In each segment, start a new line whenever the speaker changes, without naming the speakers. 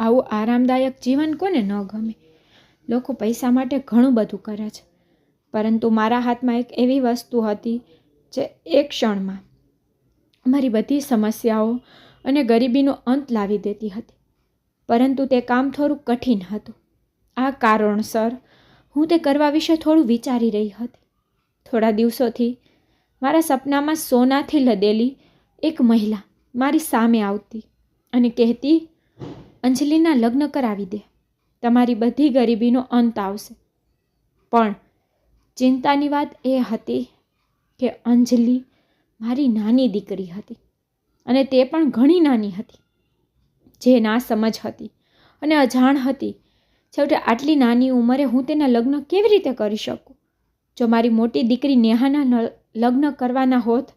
આવું આરામદાયક જીવન કોને ન ગમે? લોકો પૈસા માટે ઘણું બધું કરે છે. પરંતુ મારા હાથમાં એક એવી વસ્તુ હતી જે એક ક્ષણમાં મારી બધી સમસ્યાઓ અને ગરીબીનો અંત લાવી દેતી હતી. પરંતુ તે કામ થોડું કઠિન હતું. આ કારણસર હું તે કરવા વિશે થોડું વિચારી રહી હતી. થોડા દિવસોથી મારા સપનામાં સોનાથી લદેલી એક મહિલા મારી સામે આવતી અને કહેતી અંજલિના લગ્ન કરાવી દે. તમારી બધી ગરીબીનો અંત આવશે. પણ ચિંતાની વાત એ હતી કે અંજલિ મારી નાની દીકરી હતી અને તે પણ ઘણી નાની હતી. જે ના સમજ હતી અને અજાણ હતી. છેવટે આટલી નાની ઉંમરે હું તેના લગ્ન કેવી રીતે કરી શકું? જો મારી મોટી દીકરી નેહાના લગ્ન કરવાના હોત,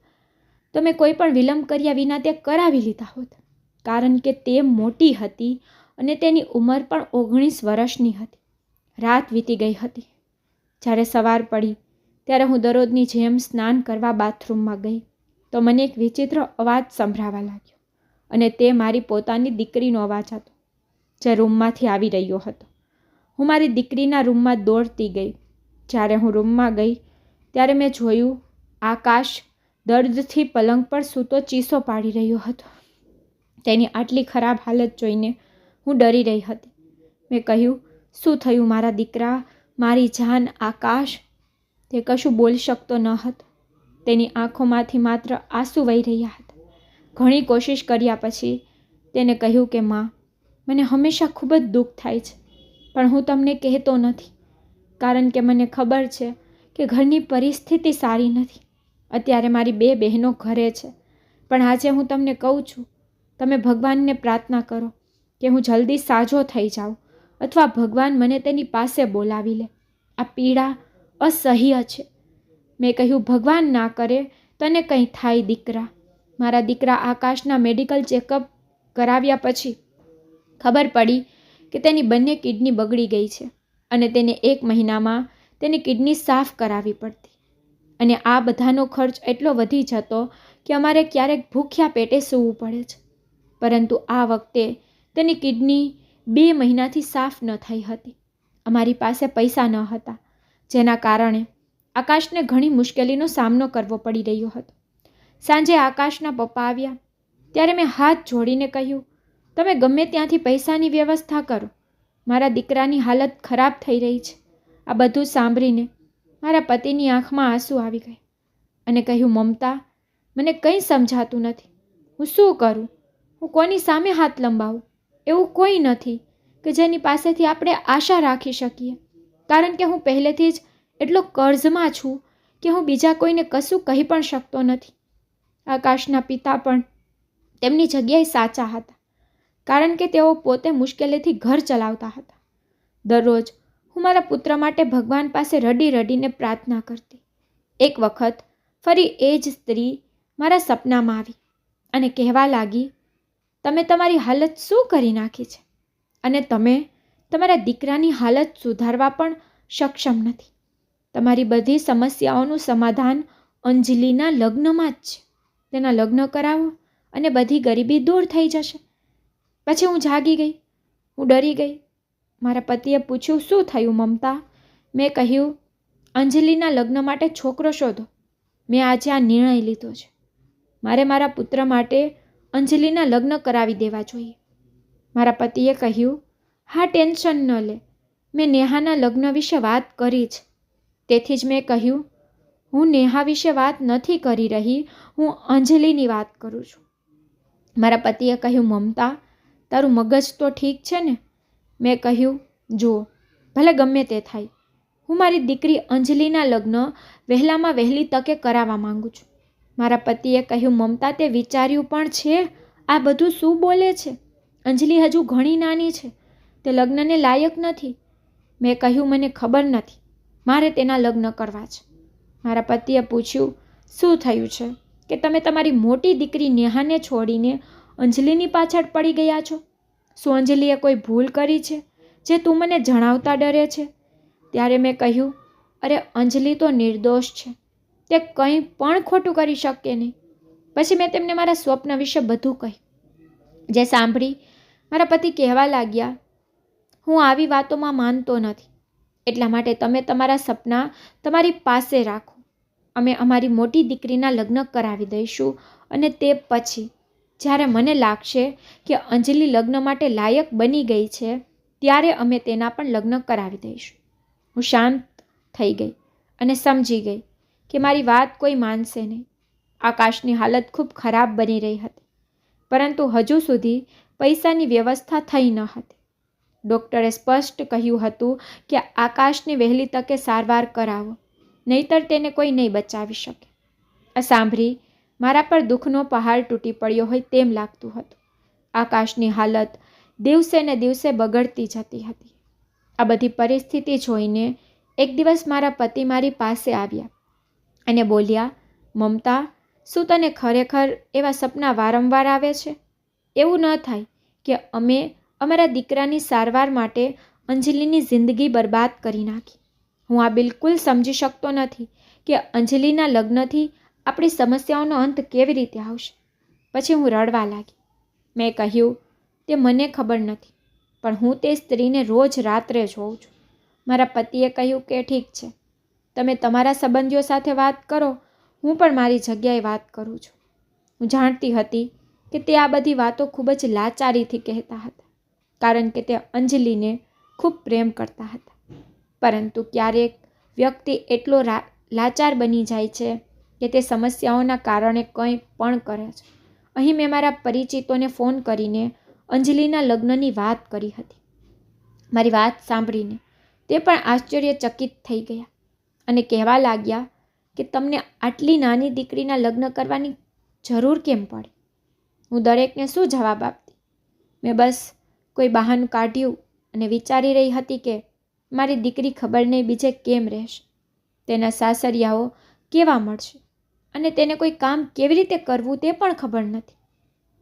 તો મેં કોઈ પણ વિલંબ કર્યા વિના તે કરાવી લીધા હોત. કારણ કે તે મોટી હતી અને તેની ઉંમર પણ ઓગણીસ વર્ષની હતી. રાત વીતી ગઈ હતી. જ્યારે સવાર પડી, ત્યારે હું દરરોજની જેમ સ્નાન કરવા બાથરૂમમાં ગઈ, તો મને એક વિચિત્ર અવાજ સંભળાવા લાગ્યો અને તે મારી પોતાની દીકરીનો અવાજ હતો, જે રૂમમાંથી આવી રહ્યો હતો. હું મારી દીકરીના રૂમમાં દોડતી ગઈ. જ્યારે હું રૂમમાં ગઈ, ત્યારે મેં જોયું, આકાશ દર્દથી પલંગ પર સૂતો ચીસો પાડી રહ્યો હતો. તેની આટલી ખરાબ હાલત જોઈને હું ડરી રહી હતી. મેં કહ્યું, શું થયું મારા દીકરા? મારી જાન આકાશ? તે કશું બોલી શકતો ન હતો. તેની આંખોમાંથી માત્ર આંસુ વહી રહ્યા હતા. ઘણી કોશિશ કર્યા પછી તેને કહ્યું કે, માં, મને હંમેશા ખૂબ જ દુઃખ થાય છે, પણ હું તમને કહેતો નથી, કારણ કે મને ખબર છે કે ઘરની પરિસ્થિતિ સારી નથી. અત્યારે મારી બે બહેનો ઘરે છે, પણ આજે હું તમને કહું છું તમે ભગવાનને પ્રાર્થના કરો કે હું જલ્દી સાજો થઈ જાઉં અથવા ભગવાન મને તેની પાસે બોલાવી લે. આ પીડા અસહ્ય છે. મેં કહ્યું, ભગવાન ના કરે તને કંઈ થાય દીકરા. મારા દીકરા આકાશના મેડિકલ ચેકઅપ કરાવ્યા પછી ખબર પડી કે તેની બંને કિડની બગડી ગઈ છે અને તેને એક મહિનામાં તેની કિડની સાફ કરાવવી પડતી. અને આ બધાનો ખર્ચ એટલો વધી જતો કે અમારે ક્યારેક ભૂખ્યા પેટે સૂવું પડે છે. પરંતુ આ વખતે તેની કિડની બે મહિનાથી સાફ ન થઈ હતી. અમારી પાસે પૈસા ન હતા, જેના કારણે આકાશને ઘણી મુશ્કેલીનો સામનો કરવો પડી રહ્યો હતો. સાંજે આકાશના પપ્પા આવ્યા. ત્યારે મેં હાથ જોડીને કહ્યું, તમે ગમે ત્યાંથી પૈસાની વ્યવસ્થા કરો. મારા દીકરાની હાલત ખરાબ થઈ રહી છે. આ બધું સાંભળીને મારા પતિની આંખમાં આંસુ આવી ગઈ અને કહ્યું, મમતા, મને કંઈ સમજાતું નથી. હું શું કરું? હું કોની સામે હાથ લંબાવું? એવું કોઈ નથી કે જેની પાસેથી આપણે આશા રાખી શકીએ. કારણ કે હું પહેલેથી જ એટલો કર્જમાં છું કે હું બીજા કોઈને કશું કહી પણ શકતો નથી. આકાશના પિતા પણ તેમની જગ્યાએ સાચા હતા. કારણ કે તેઓ પોતે મુશ્કેલીથી ઘર ચલાવતા હતા. દરરોજ હું મારા પુત્ર માટે ભગવાન પાસે રડી રડીને પ્રાર્થના કરતી. એક વખત ફરી એ જ સ્ત્રી મારા સપનામાં આવી અને કહેવા લાગી તમે તમારી હાલત શું કરી નાખી છે? અને તમે તમારા દીકરાની હાલત સુધારવા પણ સક્ષમ નથી. તમારી બધી સમસ્યાઓનું સમાધાન અંજલિના લગ્નમાં જ છે. તેના લગ્ન કરાવો અને બધી ગરીબી દૂર થઈ જશે. પછી હું જાગી ગઈ. હું ડરી ગઈ. મારા પતિએ પૂછ્યું, શું થયું મમતા? મેં કહ્યું, અંજલિના લગ્ન માટે છોકરો શોધો. મેં આજે આ નિર્ણય લીધો છે. મારે મારા પુત્ર માટે અંજલિના લગ્ન કરાવી દેવા જોઈએ. મારા પતિએ કહ્યું, હા, ટેન્શન ન લે. મેં નેહાના લગ્ન વિશે વાત કરી છે તેથી જ મેં કહ્યું, હું નેહા વિશે વાત નથી કરી રહી, હું અંજલિની વાત કરું છું. મારા પતિએ કહ્યું, મમતા, તારું મગજ તો ઠીક છે ને? મેં કહ્યું જુઓ ભલે ગમે તે થાય. હું મારી દીકરી અંજલિના લગ્ન વહેલામાં વહેલી તકે કરાવવા માંગુ છું. મારા પતિએ કહ્યું, મમતા, તે વિચાર્યું પણ છે? આ બધું શું બોલે છે? અંજલિ હજુ ઘણી નાની છે. તે લગ્નને લાયક નથી. મેં કહ્યું, મને ખબર નથી. મારે તેના લગ્ન કરવા છે. મારા પતિએ પૂછ્યું, શું થયું છે? કે તમે તમારી મોટી દીકરી નેહાને છોડીને અંજલિની પાછળ પડી ગયા છો? શું અંજલિએ કોઈ ભૂલ કરી છે, જે તું મને જણાવતા ડરે છે? ત્યારે મેં કહ્યું, અરે, અંજલિ તો નિર્દોષ છે. તે કંઈ પણ ખોટું કરી શકે નહીં. પછી મેં તેમને મારા સ્વપ્ન વિશે બધું કહ્યું જે સાંભળી મારા પતિ કહેવા લાગ્યા, હું આવી વાતોમાં માનતો નથી. એટલા માટે તમે તમારા સપના તમારી પાસે રાખો. અમે અમારી મોટી દીકરીના લગ્ન કરાવી દઈશું અને તે પછી, જ્યારે મને લાગશે કે અંજલિ લગ્ન માટે લાયક બની ગઈ છે, ત્યારે અમે તેના પણ લગ્ન કરાવી દઈશું. હું શાંત થઈ ગઈ અને સમજી ગઈ કે મારી વાત કોઈ માનશે નહીં. આકાશની હાલત ખૂબ ખરાબ બની રહી હતી. પરંતુ હજુ સુધી પૈસાની વ્યવસ્થા થઈ ન હતી. ડૉક્ટરે સ્પષ્ટ કહ્યું હતું કે આકાશને વહેલી તકે સારવાર કરાવો, નહીતર તેને કોઈ નહીં બચાવી શકે. આ સાંભળી મારા પર દુઃખનો પહાડ તૂટી પડ્યો હોય તેમ લાગતું હતું. આકાશની હાલત દિવસે ને દિવસે બગડતી જતી હતી. આ બધી પરિસ્થિતિ જોઈને એક દિવસ મારા પતિ મારી પાસે આવ્યા. અને બોલ્યા, મમતા, શું તને ખરેખર એવા સપના વારંવાર આવે છે? એવું ન થાય કે અમે અમારા દીકરાની સારવાર માટે અંજલિની જિંદગી બરબાદ કરી નાખી. હું આ બિલકુલ સમજી શકતો નથી કે અંજલિના લગ્નથી આપણી સમસ્યાઓનો અંત કેવી રીતે આવશે. પછી હું રડવા લાગી. મેં કહ્યું, તે મને ખબર નથી, પણ હું તે સ્ત્રીને રોજ રાત્રે જોઉં છું. મારા પતિએ કહ્યું કે ઠીક છે તમે તમારા સંબંધીઓ સાથે વાત કરો, હું પણ મારી જગ્યાએ વાત કરું છું. હું જાણતી હતી કે તે આ બધી વાતો ખૂબ જ લાચારીથી કહેતા હતા, કારણ કે તે અંજલિને ખૂબ પ્રેમ કરતા હતા. પરંતુ ક્યારેક વ્યક્તિ એટલો લાચાર બની જાય છે કે તે સમસ્યાઓના કારણે કંઈ પણ કરે છે. અહીં મેં મારા પરિચિતોને ફોન કરીને અંજલિના લગ્નની વાત કરી હતી. મારી વાત સાંભળીને તે પણ આશ્ચર્યચકિત થઈ ગયા. અને કહેવા લાગ્યા કે તમને આટલી નાની દીકરીના લગ્ન કરવાની જરૂર કેમ પડી? હું દરેકને શું જવાબ આપતી? મેં બસ કોઈ બહાનું કાઢ્યું અને વિચારી રહી હતી કે મારી દીકરી ખબર નહીં બીજે કેમ રહેશે. તેના સાસરિયાઓ કેવા મળશે? અને તેને કોઈ કામ કેવી રીતે કરવું તે પણ ખબર નથી.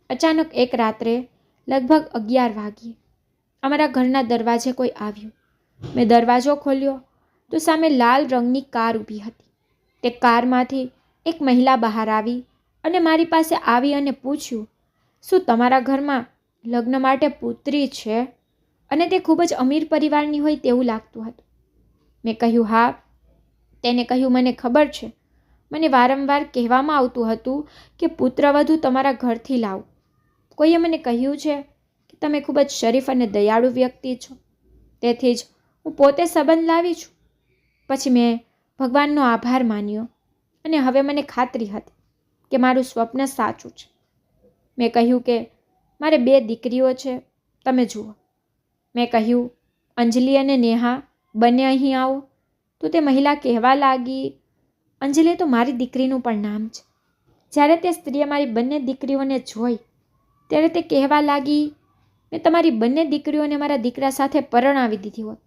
અચાનક એક રાત્રે લગભગ અગિયાર વાગ્યે અમારા ઘરના દરવાજે કોઈ આવ્યું. મેં દરવાજો ખોલ્યો તો સામે લાલ રંગની કાર ઊભી હતી. તે કારમાંથી એક મહિલા બહાર આવી અને મારી પાસે આવી અને પૂછ્યું, શું તમારા ઘરમાં લગ્ન માટે પુત્રી છે? અને તે ખૂબ જ અમીર પરિવારની હોય તેવું લાગતું હતું. મેં કહ્યું, હા. તેને કહ્યું, મને ખબર છે. મને વારંવાર કહેવામાં આવતું હતું કે પુત્રવધુ તમારા ઘરથી લાવો. કોઈએ મને કહ્યું છે કે તમે ખૂબ જ શરીફ અને દયાળુ વ્યક્તિ છો. તેથી જ હું પોતે સંબંધ લાવી છું. પછી મેં ભગવાનનો આભાર માન્યો અને હવે મને ખાતરી હતી કે મારું સ્વપ્ન સાચું છે. મેં કહ્યું કે મારે બે દીકરીઓ છે, તમે જુઓ. મેં કહ્યું, અંજલિ અને નેહા, બંને અહીં આવો. તો તે મહિલા કહેવા લાગી, અંજલિ તો મારી દીકરીનું પણ નામ છે. જ્યારે તે સ્ત્રીએ મારી બંને દીકરીઓને જોઈ, ત્યારે તે કહેવા લાગી, મેં તમારી બંને દીકરીઓને મારા દીકરા સાથે પરણાવી દીધી હોત.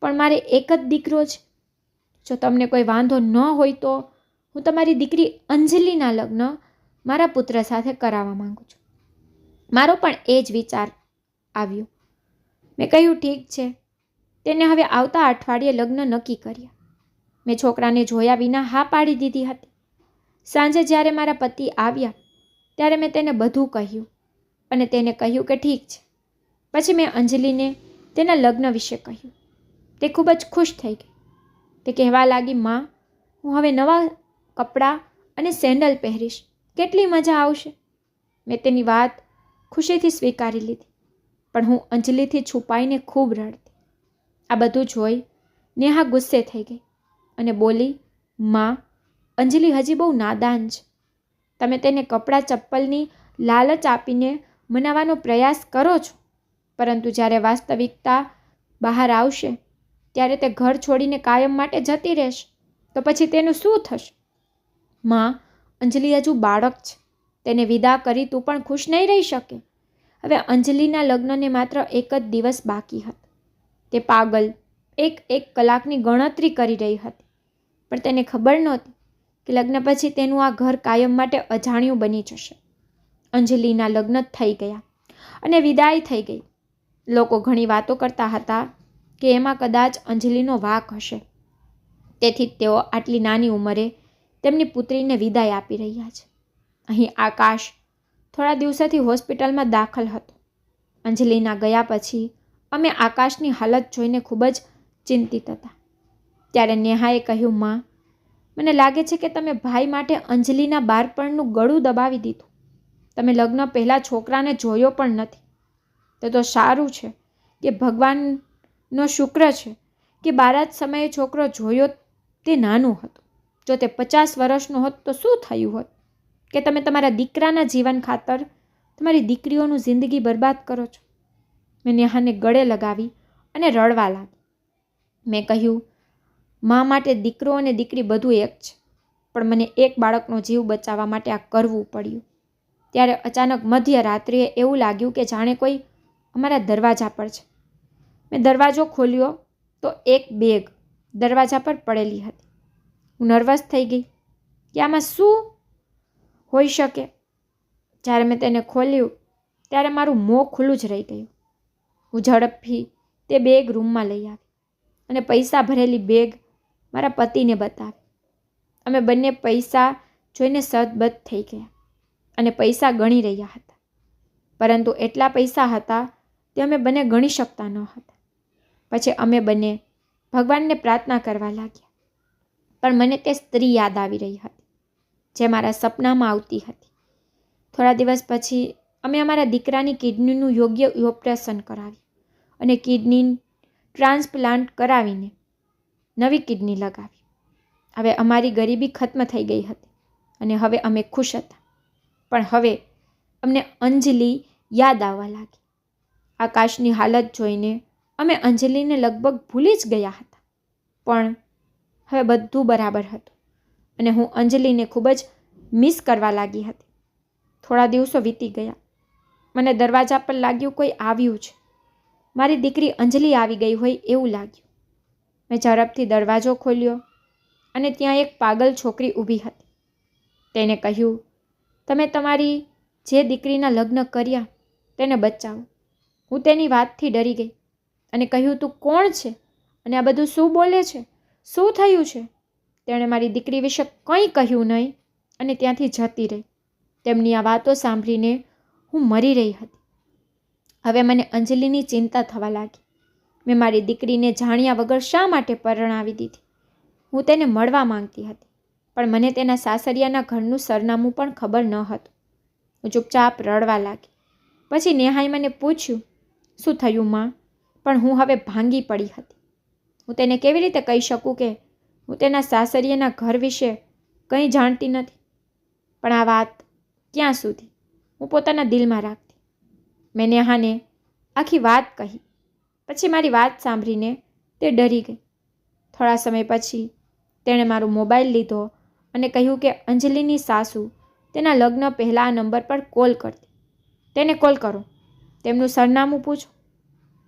પણ મારે એક જ દીકરો છે જો તમને કોઈ વાંધો ન હોય તો હું તમારી દીકરી અંજલિના લગ્ન મારા પુત્ર સાથે કરાવવા માગું છું. મારો પણ એ જ વિચાર આવ્યો. મેં કહ્યું, ઠીક છે. તેને હવે આવતા અઠવાડિયે લગ્ન નક્કી કર્યા. મેં છોકરાને જોયા વિના હા પાડી દીધી હતી. સાંજે જ્યારે મારા પતિ આવ્યા, ત્યારે મેં તેને બધું કહ્યું અને તેને કહ્યું કે ઠીક છે. પછી મેં અંજલિને તેના લગ્ન વિશે કહ્યું. તે ખૂબ જ ખુશ થઈ ગઈ. તે કહેવા લાગી, માં, હું હવે નવા કપડાં અને સેન્ડલ પહેરીશ. કેટલી મજા આવશે. મેં તેની વાત ખુશીથી સ્વીકારી લીધી, પણ હું અંજલિથી છુપાઈને ખૂબ રડતી. આ બધું જોઈ નેહા ગુસ્સે થઈ ગઈ અને બોલી, માં, અંજલિ હજી બહુ નાદાન છે. તમે તેને કપડાં ચપ્પલની લાલચ આપીને મનાવવાનો પ્રયાસ કરો છો. પરંતુ જ્યારે વાસ્તવિકતા બહાર આવશે ત્યારે તે ઘર છોડીને કાયમ માટે જતી રહેશે. તો પછી તેનું શું થશે? માં, અંજલિ હજુ બાળક છે. તેને વિદા કરી તું પણ ખુશ નહીં રહી શકે. હવે અંજલિના લગ્નને માત્ર એક જ દિવસ બાકી હતો. તે પાગલ, એક એક કલાકની ગણતરી કરી રહી હતી. પણ તેને ખબર નહોતી કે લગ્ન પછી તેનું આ ઘર કાયમ માટે અજાણ્યું બની જશે. અંજલિના લગ્ન થઈ ગયા અને વિદાય થઈ ગઈ. લોકો ઘણી વાતો કરતા હતા કે એમાં કદાચ અંજલિનો વાક હશે. તેથી તેઓ આટલી નાની ઉંમરે તેમની પુત્રીને વિદાય આપી રહ્યા છે. અહીં આકાશ થોડા દિવસોથી હોસ્પિટલમાં દાખલ હતો. અંજલિના ગયા પછી અમે આકાશની હાલત જોઈને ખૂબ જ ચિંતિત હતા. ત્યારે નેહાએ કહ્યું, માં, મને લાગે છે કે તમે ભાઈ માટે અંજલિના બાળપણનું ગળું દબાવી દીધું. તમે લગ્ન પહેલાં છોકરાને જોયો પણ નથી. તો તો સારું છે કે ભગવાનનો શુક્ર છે કે બારાત સમયે છોકરો જોયો તે નાનું હતું. જો તે પચાસ વર્ષનો હોત તો શું થયું હોત? કે તમે તમારા દીકરાના જીવન ખાતર તમારી દીકરીઓનું જિંદગી બરબાદ કરો છો? મેં નેહાને ગળે લગાવી અને રડવા લાગી. મેં કહ્યું, મા માટે દીકરો અને દીકરી બધું એક છે, પણ મને એક બાળકનો જીવ બચાવવા માટે આ કરવું પડ્યું. ત્યારે અચાનક મધ્યરાત્રિએ એવું લાગ્યું કે જાણે કોઈ અમારા દરવાજા પર છે. મેં દરવાજો ખોલ્યો તો એક બેગ દરવાજા પર પડેલી હતી. હું નર્વસ થઈ ગઈ કે આમાં શું હોઈ શકે? જ્યારે મેં તેને ખોલ્યું, ત્યારે મારું મોં ખુલ્લું જ રહી ગયું. હું ઝડપથી તે બેગ રૂમમાં લઈ આવી અને પૈસા ભરેલી બેગ મારા પતિને બતાવી. અમે બંને પૈસા જોઈને સદબદ થઈ ગયા અને પૈસા ગણી રહ્યા હતા. પરંતુ એટલા પૈસા હતા તે અમે બંને ગણી શકતા ન હતા. પછી અમે બંને ભગવાનને પ્રાર્થના કરવા લાગ્યા. પણ મને તે સ્ત્રી યાદ આવી રહી હતી, જે મારા સપનામાં આવતી હતી. થોડા દિવસ પછી અમે અમારા દીકરાની કિડનીનું યોગ્ય ઓપરેશન કરાવ્યું અને કિડની ટ્રાન્સપ્લાન્ટ કરાવીને નવી કિડની લગાવી. હવે અમારી ગરીબી ખત્મ થઈ ગઈ હતી અને હવે અમે ખુશ હતા. પણ હવે અમને અંજલિ યાદ આવવા લાગી. આકાશની હાલત જોઈને અમે અંજલિને લગભગ ભૂલી જ ગયા હતા. પણ હવે બધું બરાબર હતું અને હું અંજલિને ખૂબ જ મિસ કરવા લાગી હતી. થોડા દિવસો વીતી ગયા. મને દરવાજા પર લાગ્યું કોઈ આવ્યું છે. મારી દીકરી અંજલિ આવી ગઈ હોય એવું લાગ્યું. મેં ઝડપથી દરવાજો ખોલ્યો અને ત્યાં એક પાગલ છોકરી ઊભી હતી. તેને કહ્યું, તમે તમારી જે દીકરીના લગ્ન કર્યા તેને બચાવો. હું તેની વાતથી ડરી ગઈ. અને કહ્યું, તું કોણ છે? અને આ બધું શું બોલે છે? શું થયું છે? તેણે મારી દીકરી વિશે કંઈ કહ્યું નહીં અને ત્યાંથી જતી રહી. તેમની આ વાતો સાંભળીને હું મરી રહી હતી. હવે મને અંજલિની ચિંતા થવા લાગી. મેં મારી દીકરીને જાણ્યા વગર શા માટે પરણાવી દીધી? હું તેને મળવા માંગતી હતી, પણ મને તેના સાસરિયાના ઘરનું સરનામું પણ ખબર ન હતું. હું ચૂપચાપ રડવા લાગી. પછી નેહાએ મને પૂછ્યું, શું થયું, માં? પણ હું હવે ભાંગી પડી હતી. હું તેને કેવી રીતે કહી શકું કે હું તેના સાસરિયાના ઘર વિશે કંઈ જાણતી નથી? પણ આ વાત ક્યાં સુધી? હું પોતાના દિલમાં રાખતી. મેં નેહાને આખી વાત કહી. પછી મારી વાત સાંભળીને તે ડરી ગઈ. થોડા સમય પછી તેણે મારો મોબાઈલ લીધો અને કહ્યું કે અંજલિની સાસુ તેના લગ્ન પહેલાં આ નંબર પર કોલ કરતી. તેને કોલ કરો. તેમનું સરનામું પૂછો.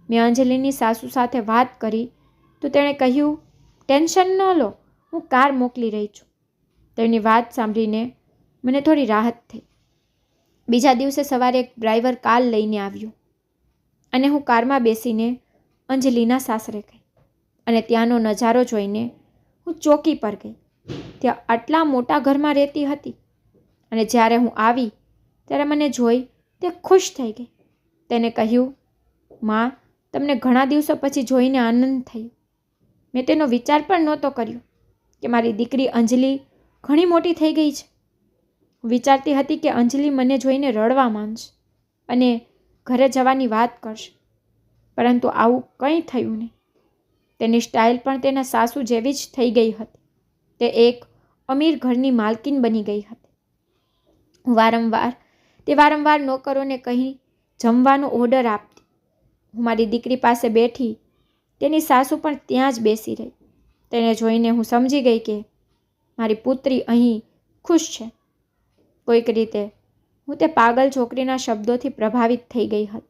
મેં અંજલિની સાસુ સાથે વાત કરી તો તેણે કહ્યું, ટેન્શન ન લો, હું કાર મોકલી રહી છું. તેની વાત સાંભળીને મને થોડી રાહત થઈ. બીજા દિવસે સવારે એક ડ્રાઈવર કાર લઈને આવ્યો અને હું કારમાં બેસીને અંજલિના સાસરે ગઈ અને ત્યાંનો નજારો જોઈને હું ચોકી પર ગઈ. ત્યાં આટલા મોટા ઘરમાં રહેતી હતી અને જ્યારે હું આવી ત્યારે મને જોઈ તે ખુશ થઈ ગઈ. તેને કહ્યું, માં તમને ઘણા દિવસો પછી જોઈને આનંદ થયો. મેં તેનો વિચાર પણ નહોતો કર્યો કે મારી દીકરી અંજલિ ઘણી મોટી થઈ ગઈ છે. વિચારતી હતી કે અંજલિ મને જોઈને રડવા માંડશે અને ઘરે જવાની વાત કરશે. પરંતુ આવું કંઈ થયું નહીં. તેની સ્ટાઇલ પણ તેના સાસુ જેવી જ થઈ ગઈ હતી. તે એક અમીર ઘરની માલકીન બની ગઈ હતી. વારંવાર તે વારંવાર નોકરોને કહી જમવાનો ઓર્ડર આપતી હું મારી દીકરી પાસે બેઠી, તેની સાસુ પણ ત્યાં જ બેસી રહી. તેને જોઈને હું સમજી ગઈ કે મારી પુત્રી અહીં ખુશ છે. કોઈક રીતે હું તે પાગલ છોકરીના શબ્દોથી પ્રભાવિત થઈ ગઈ હતી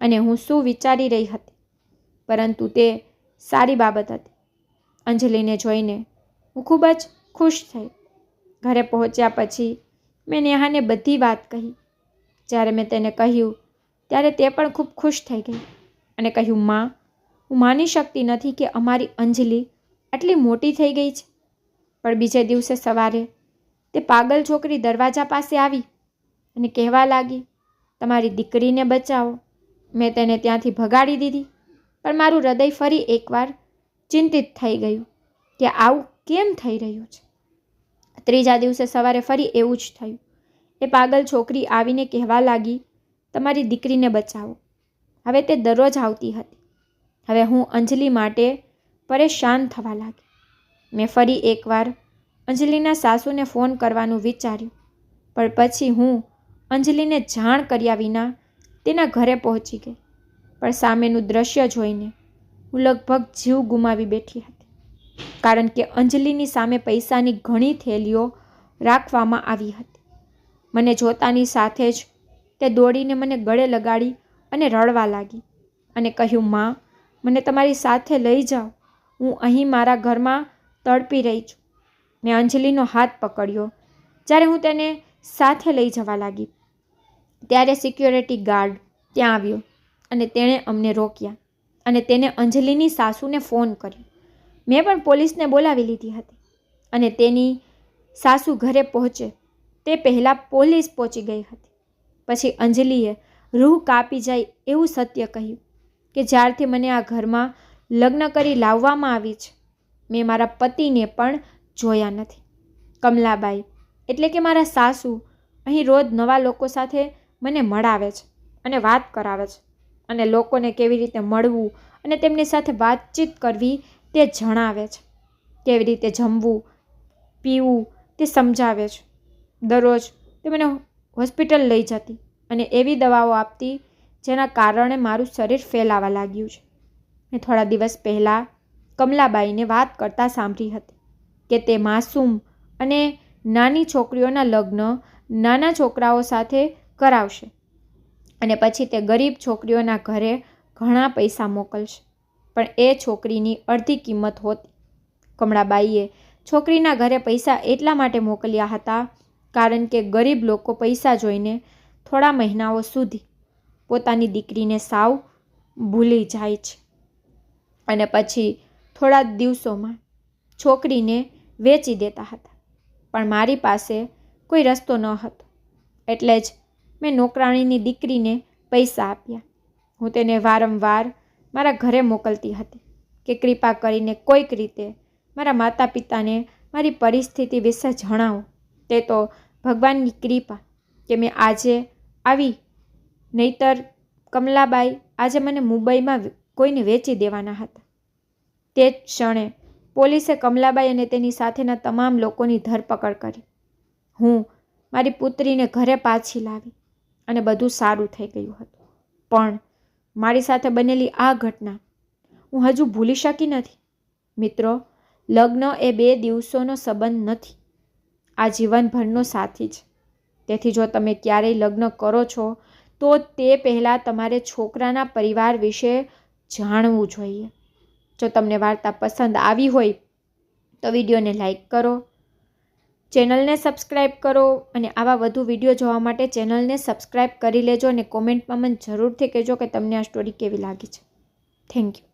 અને હું શું વિચારી રહી હતી, પરંતુ તે સારી બાબત હતી. અંજલિને જોઈને હું ખૂબ જ ખુશ થઈ. ઘરે પહોંચ્યા પછી મેં નેહાને બધી વાત કહી. જ્યારે મેં તેને કહ્યું ત્યારે તે પણ ખૂબ ખુશ થઈ ગઈ અને કહ્યું, માં, હું માની શકતી નથી કે અમારી અંજલિ આટલી મોટી થઈ ગઈ છે. પણ બીજે દિવસે સવારે તે પાગલ છોકરી દરવાજા પાસે આવી અને કહેવા લાગી, તમારી દીકરીને બચાવો. મેં તેને ત્યાંથી ભગાડી દીધી, પણ મારું હૃદય ફરી એકવાર ચિંતિત થઈ ગયું કે આવું કેમ થઈ રહ્યું છે. ત્રીજા દિવસે સવારે ફરી એવું જ થયું. એ પાગલ છોકરી આવીને કહેવા લાગી તમારી દીકરીને બચાવો. હવે તે દરરોજ આવતી હતી. હવે હું અંજલિ માટે પરેશાન થવા લાગી. મેં ફરી એકવાર અંજલિના સાસુને ફોન કરવાનું વિચાર્યું, પણ પછી હું અંજલિને જાણ કર્યા વિના તેના ઘરે પહોંચી ગઈ. પણ સામેનું દ્રશ્ય જોઈને હું લગભગ જીવ ગુમાવી બેઠી હતી, કારણ કે અંજલિની સામે પૈસાની ઘણી થેલીઓ રાખવામાં આવી હતી. મને જોતાની સાથે જ તે દોડીને મને ગળે લગાડી અને રડવા લાગી અને કહ્યું, માં, મને તમારી સાથે લઈ જાઓ. હું અહીં મારા ઘરમાં તડપી રહી છું. મેં અંજલિનો હાથ પકડ્યો. જ્યારે હું તેને સાથે લઈ જવા લાગી, ત્યારે સિક્યોરિટી ગાર્ડ ત્યાં આવ્યો અને તેણે અમને રોક્યા અને તેને અંજલિની સાસુને ફોન કર્યો. મેં પણ પોલીસને બોલાવી લીધી હતી અને તેની સાસુ ઘરે પહોંચે તે પહેલાં પોલીસ પહોંચી ગઈ હતી. પછી અંજલિએ રૂહ કાપી જાય એવું સત્ય કહ્યું કે જ્યારથી મને આ ઘરમાં લગ્ન કરી લાવવામાં આવી છે, મેં મારા પતિને પણ જોયા નથી. કમલાબાઈ, એટલે કે મારા સાસુ, અહીં રોજ નવા લોકો સાથે મને મળાવે છે અને વાત કરાવે છે અને લોકોને કેવી રીતે મળવું અને તેમની સાથે વાતચીત કરવી તે જણાવે છે. કેવી રીતે જમવું, પીવું તે સમજાવે છે. દરરોજ તે મને હોસ્પિટલ લઈ જતી અને એવી દવાઓ આપતી જેના કારણે મારું શરીર ફેલાવા લાગ્યું છે. મેં થોડા દિવસ પહેલાં કમલાબાઈને વાત કરતાં સાંભળી હતી કે તે માસૂમ અને નાની છોકરીઓના લગ્ન નાના છોકરાઓ સાથે કરાવશે અને પછી તે ગરીબ છોકરીઓના ઘરે ઘણા પૈસા મોકલશે. પણ એ છોકરીની અડધી કિંમત હોતી. કમળાબાઈએ છોકરીના ઘરે પૈસા એટલા માટે મોકલ્યા હતા કારણ કે ગરીબ લોકો પૈસા જોઈને થોડા મહિનાઓ સુધી પોતાની દીકરીને સાવ ભૂલી જાય છે. અને પછી થોડા દિવસોમાં છોકરીને વેચી દેતા હતા. પણ મારી પાસે કોઈ રસ્તો ન હતો. એટલે જ મેં નોકરાણીની દીકરીને પૈસા આપ્યા. હું તેને વારંવાર મારા ઘરે મોકલતી હતી કે કૃપા કરીને કોઈક રીતે મારા માતા પિતાને મારી પરિસ્થિતિ વિશે જણાવો. તે તો ભગવાનની કૃપા કે મેં આજે આવી. નહીતર કમલાબાઈ આજે મને મુંબઈમાં કોઈને વેચી દેવાના હતા. તે જ ક્ષણે પોલીસે કમલાબાઈ અને તેની સાથેના તમામ લોકોની ધરપકડ કરી. હું મારી પુત્રીને ઘરે પાછી લાવી અને બધું સારું થઈ ગયું હતું. પણ મારી સાથે બનેલી આ ઘટના હું હજુ ભૂલી શકી નથી. મિત્રો, લગ્ન એ બે દિવસોનો સંબંધ નથી. આ જીવનભરનો સાથી છે. તેથી જો તમે ક્યારેય લગ્ન કરો છો, તો તે પહેલાં તમારે છોકરાના પરિવાર વિશે જાણવું જોઈએ. જો તમને વાર્તા પસંદ આવી હોય, તો વિડીયોને લાઈક કરો, ચેનલને સબસ્ક્રાઈબ કરો અને આવા વધુ વીડિયો જોવા માટે ચેનલને સબસ્ક્રાઈબ કરી લેજો અને કોમેન્ટમાં મને જરૂરથી કહેજો કે તમને આ સ્ટોરી કેવી લાગી છે. Thank you.